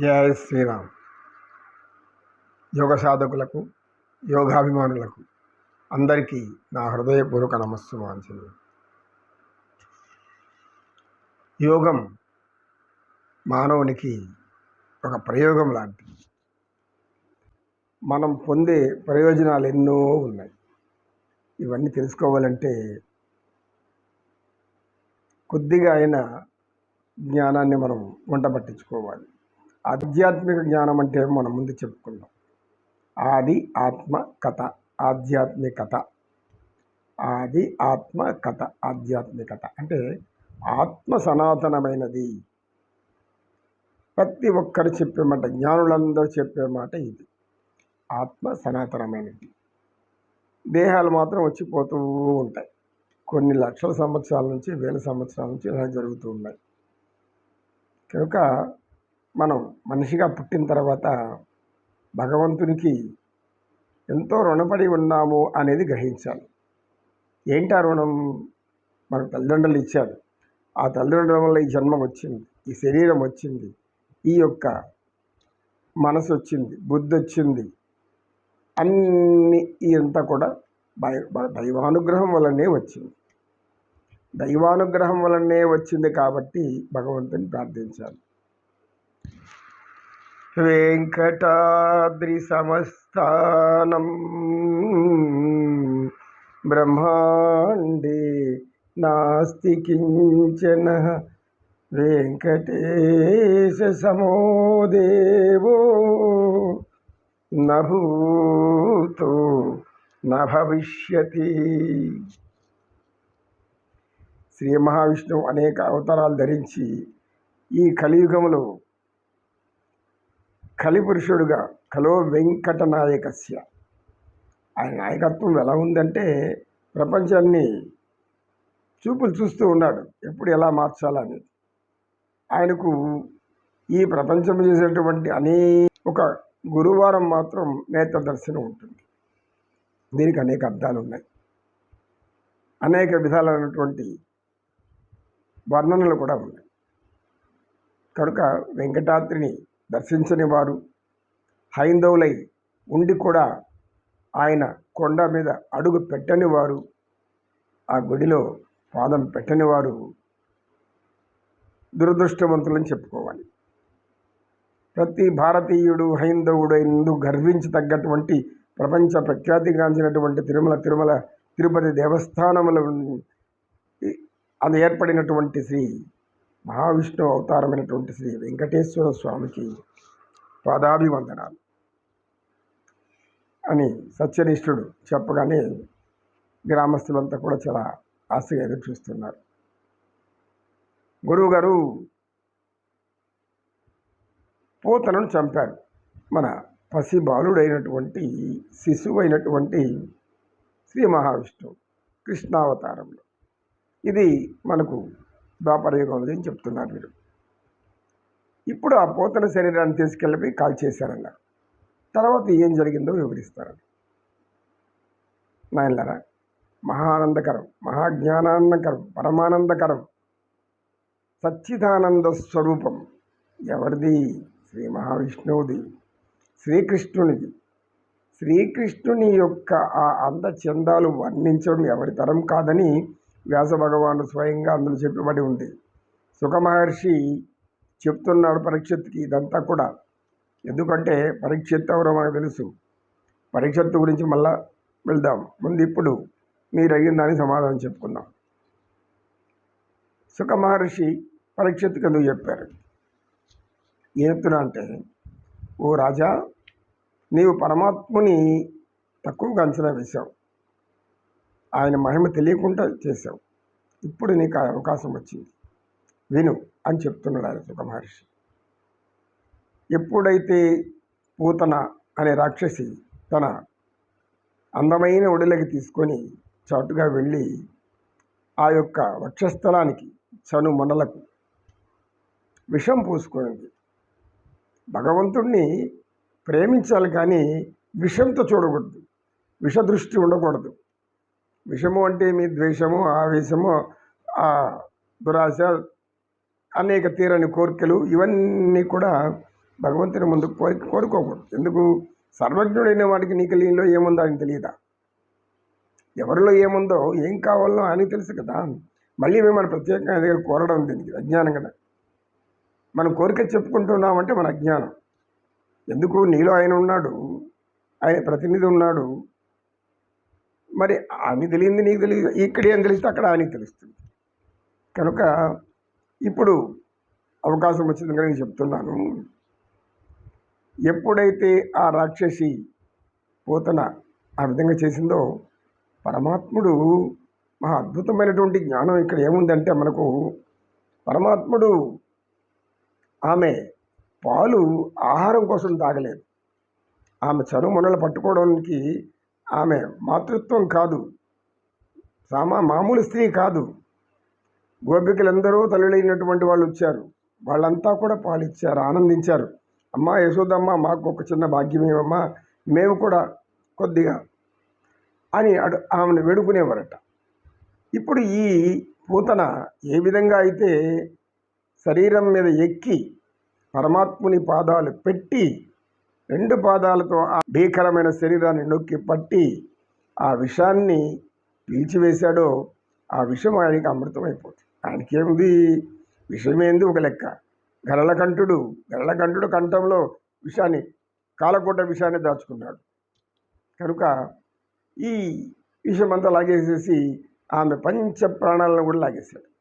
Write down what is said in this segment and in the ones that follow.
జయ శ్రీరామ్. యోగ సాధకులకు యోగాభిమానులకు అందరికీ నా హృదయపూర్వక నమస్సుమాంచలు యోగం మానవునికి ఒక ప్రయోగం లాంటిది. మనం పొందే ప్రయోజనాలు ఎన్నో ఉన్నాయి. ఇవన్నీ తెలుసుకోవాలంటే కొద్దిగా అయినా జ్ఞానాన్ని మనం వంట పట్టించుకోవాలి. ఆధ్యాత్మిక జ్ఞానం అంటే మనం ముందు చెప్పుకుందాం. ఆది ఆత్మ కథ ఆధ్యాత్మికత. ఆది ఆత్మ కథ ఆధ్యాత్మికత. అంటే ఆత్మ సనాతనమైనది. ప్రతి ఒక్కరు చెప్పే మాట జ్ఞానులందరూ చెప్పే మాట ఇది. ఆత్మ సనాతనమైనది. దేహాలు మాత్రం వచ్చిపోతూ ఉంటాయి. కొన్ని లక్షల సంవత్సరాల నుంచి వేల సంవత్సరాల నుంచి ఇలా జరుగుతూ ఉన్నాయి. కనుక మనం మనిషిగా పుట్టిన తర్వాత భగవంతునికి ఎంతో రుణపడి ఉన్నాము అనేది గ్రహించాలి. ఏంటి ఆ రుణం? మనకు తల్లిదండ్రులు ఇచ్చారు. ఆ తల్లిదండ్రుల వల్ల ఈ జన్మ వచ్చింది ఈ శరీరం వచ్చింది ఈ యొక్క మనసు వచ్చింది బుద్ధి వచ్చింది. అన్ని ఇదంతా కూడా దైవానుగ్రహం వల్లనే వచ్చింది. దైవానుగ్రహం వల్లనే వచ్చింది కాబట్టి భగవంతుని ప్రార్థించాలి. వెంకటాద్రి సమస్థానం బ్రహ్మాండే నాస్తి కించన వెంకటేశ సమో దేవో నభూతో నభవిష్యతి శ్రీ మహావిష్ణువు అనేక అవతారాలు ధరించి ఈ కలియుగంలో కలిపురుషుడుగా కలో వెంకట నాయకస్య ఆయన నాయకత్వం ఎలా ఉందంటే ప్రపంచాన్ని చూపులు చూస్తూ ఉన్నాడు. ఎప్పుడు ఎలా మార్చాలని ఆయనకు ఈ ప్రపంచం చేసేటువంటి అనే ఒక గురువారం మాత్రం నేత్ర దర్శనం ఉంటుంది. దీనికి అనేక అర్థాలు ఉన్నాయి. అనేక విధాలైనటువంటి వర్ణనలు కూడా ఉన్నాయి. కనుక వెంకటాద్రిని దర్శించని వారు హైందవులై ఉండి కూడా ఆయన కొండ మీద అడుగు పెట్టని వారు ఆ గుడిలో పాదం పెట్టని వారు దురదృష్టవంతులని చెప్పుకోవాలి. ప్రతి భారతీయుడు హైందవుడు ఎందు గర్వించి తగ్గటువంటి ప్రపంచ ప్రఖ్యాతిగాంచినటువంటి తిరుమల తిరుమల తిరుపతి దేవస్థానముల అది ఏర్పడినటువంటి శ్రీ మహావిష్ణు అవతారమైనటువంటి శ్రీ వెంకటేశ్వర స్వామికి పాదాభివందనాలు అని సత్యనిష్ఠుడు చెప్పగానే గ్రామస్తులంతా కూడా చాలా ఆశగా ఎదురు చూస్తున్నారు. గురువుగారు పోతలను చంపారు. మన పసి బాలుడైనటువంటి శిశువు అయినటువంటి శ్రీ మహావిష్ణువు కృష్ణావతారంలో. ఇది మనకు ద్వాపరయుగంలో అని చెప్తున్నారు మీరు ఇప్పుడు ఆ పోతన శరీరాన్ని తీసుకెళ్ళి కాల్ చేశారన్నారు తర్వాత ఏం జరిగిందో వివరిస్తారని నాయనలారా మహానందకరం మహాజ్ఞానానందకరం పరమానందకరం సచ్చిదానంద స్వరూపం ఎవరిది? శ్రీ మహావిష్ణువుది శ్రీకృష్ణునిది. శ్రీకృష్ణుని యొక్క ఆ అందచందాలు వర్ణించడం ఎవరి తరం కాదని వ్యాస భగవానుడు స్వయంగా అందులో చెప్పబడి ఉంది. సుఖమహర్షి చెప్తున్నాడు పరీక్షత్తుకి ఇదంతా కూడా. ఎందుకంటే పరీక్షత్ ఎవరో మనకు తెలుసు. పరీక్షత్తు గురించి మళ్ళా వెళ్దాం. ముందు ఇప్పుడు మీరు అయ్యిందని దానికి సమాధానం చెప్పుకుందాం. సుఖ మహర్షి పరీక్షత్తుకి ఎందుకు చెప్పారు? ఏం చెప్తున్నా అంటే ఓ రాజా నీవు పరమాత్ముని తక్కువగా అంచనా వేశావు. ఆయన మహిమ తెలియకుండా చేశావు. ఇప్పుడు నీకు ఆ అవకాశం వచ్చింది. విను అని చెప్తున్నాడు ఆయన సుఖ మహర్షి. ఎప్పుడైతే పూతన అనే రాక్షసి తన అందమైన ఒడిలోకి తీసుకొని చాటుగా వెళ్ళి ఆ యొక్క వక్షస్థలానికి చను మనలకు విషం పూసుకునింది. భగవంతుణ్ణి ప్రేమించాలి కానీ విషంతో చూడకూడదు. విషదృష్టి ఉండకూడదు. విషము అంటే మీ ద్వేషము ఆవేశము ఆ దురాశ అనేక తీరని కోరికలు ఇవన్నీ కూడా భగవంతుని ముందు కోరిక కోరుకోకూడదు. ఎందుకు? సర్వజ్ఞుడైన వాడికి నీకు నీలో ఏముందో అని తెలియదా? ఎవరిలో ఏముందో ఏం కావాలో అని తెలుసు కదా. మళ్ళీ మేము మన ప్రత్యేకంగా దగ్గర కోరడం దీనికి అజ్ఞానం కదా. మనం కోరిక చెప్పుకుంటున్నామంటే మన అజ్ఞానం. ఎందుకు? నీలో ఆయన ఉన్నాడు. ఆయన ప్రతినిధి ఉన్నాడు. మరి ఆయన తెలియంది నీకు తెలియదు. ఇక్కడ ఏం తెలిస్తే అక్కడ ఆయనకి తెలుస్తుంది. కనుక ఇప్పుడు అవకాశం వచ్చింది కనుక నేను చెప్తున్నాను. ఎప్పుడైతే ఆ రాక్షసి పోతన ఆ విధంగా చేసిందో పరమాత్ముడు మహా అద్భుతమైనటువంటి జ్ఞానం ఇక్కడ ఏముందంటే మనకు పరమాత్ముడు ఆమె పాలు ఆహారం కోసం తాగలేదు. ఆమె చనువు మొనలు పట్టుకోవడానికి ఆమె మాతృత్వం కాదు. సామా మామూలు స్త్రీ కాదు. గోపికలందరూ తల్లులైనటువంటి వాళ్ళు వచ్చారు. వాళ్ళంతా కూడా పాలు ఇచ్చారు ఆనందించారు. అమ్మా యశోదమ్మ మాకు ఒక చిన్న భాగ్యమేమమ్మా మేము కూడా కొద్దిగా అని అడు ఆమెను వేడుకునేవారట. ఇప్పుడు ఈ పూతన ఏ విధంగా అయితే శరీరం మీద ఎక్కి పరమాత్ముని పాదాలు పెట్టి రెండు పాదాలతో ఆ భీకరమైన శరీరాన్ని నొక్కి పట్టి ఆ విషాన్ని పీల్చివేశాడో ఆ విషం ఆయనకి అమృతమైపోతుంది. ఆయనకి ఏముంది విషమేంది ఒక లెక్క. గరళకంఠుడు గరళకంఠుడు కంఠంలో విషాన్ని కాలకోట విషాన్ని దాచుకున్నాడు. కనుక ఈ విషమంతా లాగేసేసి ఆమె పంచ ప్రాణాలను కూడా లాగేశాడు.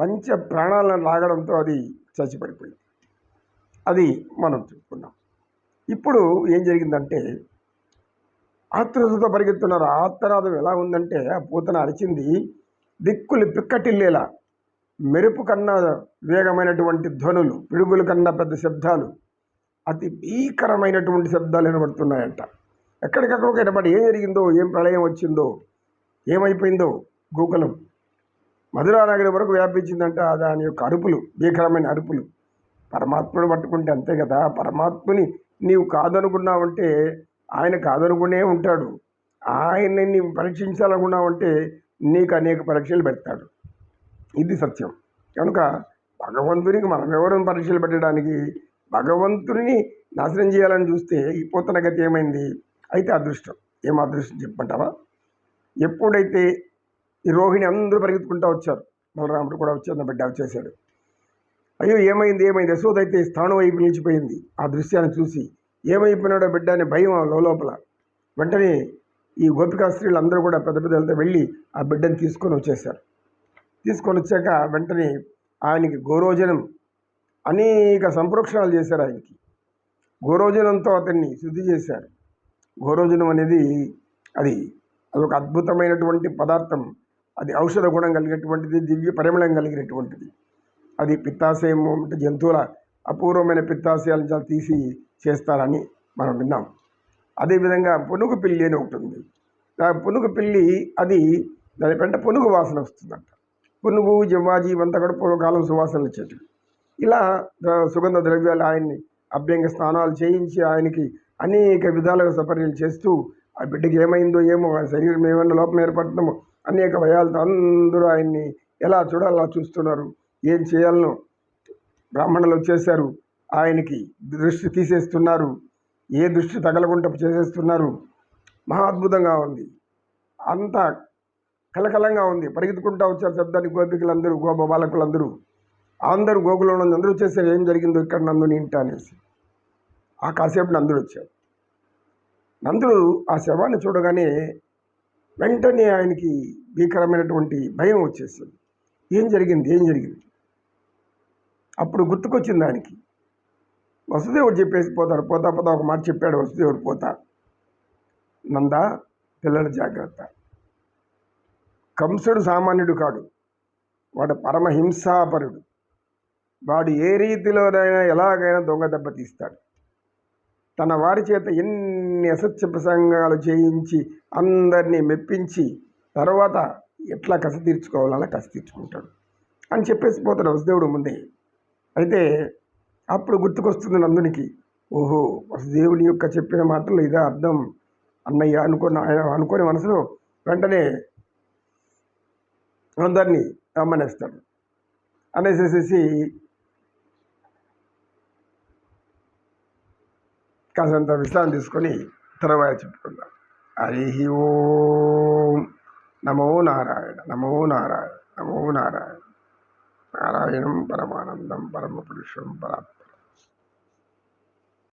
పంచ ప్రాణాలను లాగడంతో అది చచ్చిపడిపోయింది. అది మనం చెప్పుకున్నాం. ఇప్పుడు ఏం జరిగిందంటే ఆత్రుతతో పరిగెత్తున్నారు. ఆత్తరాధం ఎలా ఉందంటే ఆ పూతన అరిచింది దిక్కులు పిక్కటిల్లేలా. మెరుపు కన్నా వేగమైనటువంటి ధ్వనులు పిడుగుల కన్నా పెద్ద శబ్దాలు అతి భీకరమైనటువంటి శబ్దాలు వినబడుతున్నాయంట. ఎక్కడికక్కడ వినబడి ఏం జరిగిందో ఏం ప్రళయం వచ్చిందో ఏమైపోయిందో గోకులం మధురానగరి వరకు వ్యాపించిందంట దాని యొక్క అరుపులు భీకరమైన అరుపులు. పరమాత్మను పట్టుకుంటే అంతే కదా పరమాత్మని నీవు కాదనుకున్నావంటే ఆయన కాదనుకునే ఉంటాడు. ఆయన్ని నీవు పరీక్షించాలనుకున్నావంటే నీకు అనేక పరీక్షలు పెడతాడు. ఇది సత్యం. కనుక భగవంతునికి మనం ఎవరిని పరీక్షలు పెట్టడానికి భగవంతుని నాశనం చేయాలని చూస్తే ఈ గతి ఏమైంది? అయితే అదృష్టం. ఏం అదృష్టం చెప్పమంటావా? ఎప్పుడైతే ఈ రోహిణి అందరూ పరిగెత్తుకుంటూ వచ్చారు బలరాముడు కూడా వచ్చారు నా బిడ్డ వచ్చేసాడు అయ్యో ఏమైంది ఏమైంది? యశోద అయితే స్థానం వైపు నిలిచిపోయింది. ఆ దృశ్యాన్ని చూసి ఏమైపోయినాడో బిడ్డ అనే భయం లోపల. వెంటనే ఈ గోపికా స్త్రీలు అందరూ కూడా పెద్ద పెద్దలతో వెళ్ళి ఆ బిడ్డను తీసుకొని వచ్చేసారు తీసుకొని వచ్చాక వెంటనే ఆయనకి గోరోజనం అనేక సంప్రోక్షణాలు చేశారు ఆయనకి. గోరోజనంతో అతన్ని శుద్ధి చేశారు. గోరోజనం అనేది అది అదొక అద్భుతమైనటువంటి పదార్థం. అది ఔషధ గుణం కలిగినటువంటిది దివ్య పరిమళం కలిగినటువంటిది. అది పిత్తాశయం అంటే జంతువుల అపూర్వమైన పిత్తాశయాలను చాలా తీసి చేస్తారని మనం విన్నాం. అదేవిధంగా పునుగు పిల్లి అని ఒకటి ఉంది. ఆ పునుగు పిల్లి అది దాని పెంట పునుగు వాసన వస్తుందంట. పునుగు జివాజీ ఇవంతా కూడా పూర్వకాలం సువాసనలు ఇచ్చేటి ఇలా సుగంధ ద్రవ్యాలు ఆయన్ని అభ్యంగ స్నానాలు చేయించి ఆయనకి అనేక విధాలుగా సపర్యలు చేస్తూ ఆ బిడ్డకి ఏమైందో ఏమో ఆ శరీరం ఏమైనా లోపం ఏర్పడుతుందో అనేక భయాలతో అందరూ ఆయన్ని ఎలా చూడాలో చూస్తున్నారు. ఏం చేయాలనో? బ్రాహ్మణులు వచ్చేసారు. ఆయనకి దృష్టి తీసేస్తున్నారు. ఏ దృష్టి తగలకుండా చేసేస్తున్నారు? మహా అద్భుతంగా ఉంది. అంత కలకలంగా ఉంది. పరిగెత్తుకుంటా వచ్చారు శబ్దానికి గోపికలందరూ గోప బాలకులందరూ. అందరూ గోకులంలో అందరూ వచ్చేసారు. ఏం జరిగిందో ఇక్కడ నందుని ఇంట అనేసి. ఆ కాసేపు నందుడు వచ్చాడు. నందుడు ఆ శవాన్ని చూడగానే వెంటనే ఆయనకి భీకరమైనటువంటి భయం వచ్చేసింది. ఏం జరిగింది? ఏం జరిగింది? అప్పుడు గుర్తుకొచ్చింది దానికి. వసుదేవుడు చెప్పేసి పోతాడు. పోతా పోతా ఒక మాట చెప్పాడు వసుదేవుడు. పోతా. నంద పిల్లల జాగ్రత్త. కంసుడు సామాన్యుడు కాడు. వాడు పరమహింసాపరుడు. వాడు ఏ రీతిలోనైనా ఎలాగైనా దొంగ దెబ్బ తీస్తాడు. తన వారి చేత ఎన్ని అసత్య ప్రసంగాలు చేయించి అందరినీ మెప్పించి తర్వాత ఎట్లా కసి తీర్చుకోవాలో అలా కసి తీర్చుకుంటాడు. అని చెప్పేసి పోతాడు వసుదేవుడు ముందే. అయితే అప్పుడు గుర్తుకొస్తుంది నందునికి ఓహో వసుదేవుని యొక్క చెప్పిన మాటలు ఇదే అర్థం. అన్నయ్య అనుకున్న ఆయన అనుకునే మనసులో వెంటనే అందరినీ రమ్మనేస్తాడు. అనేసేసేసి కాసంత విశ్రాంతి తీసుకొని తర్వాత చెప్పుకుందాం. హరి ఓం నమో నారాయణ నమో నారాయణ నమో నారాయణ. நாராயணம் பரமானந்தம் பரமபுருஷம் பராத்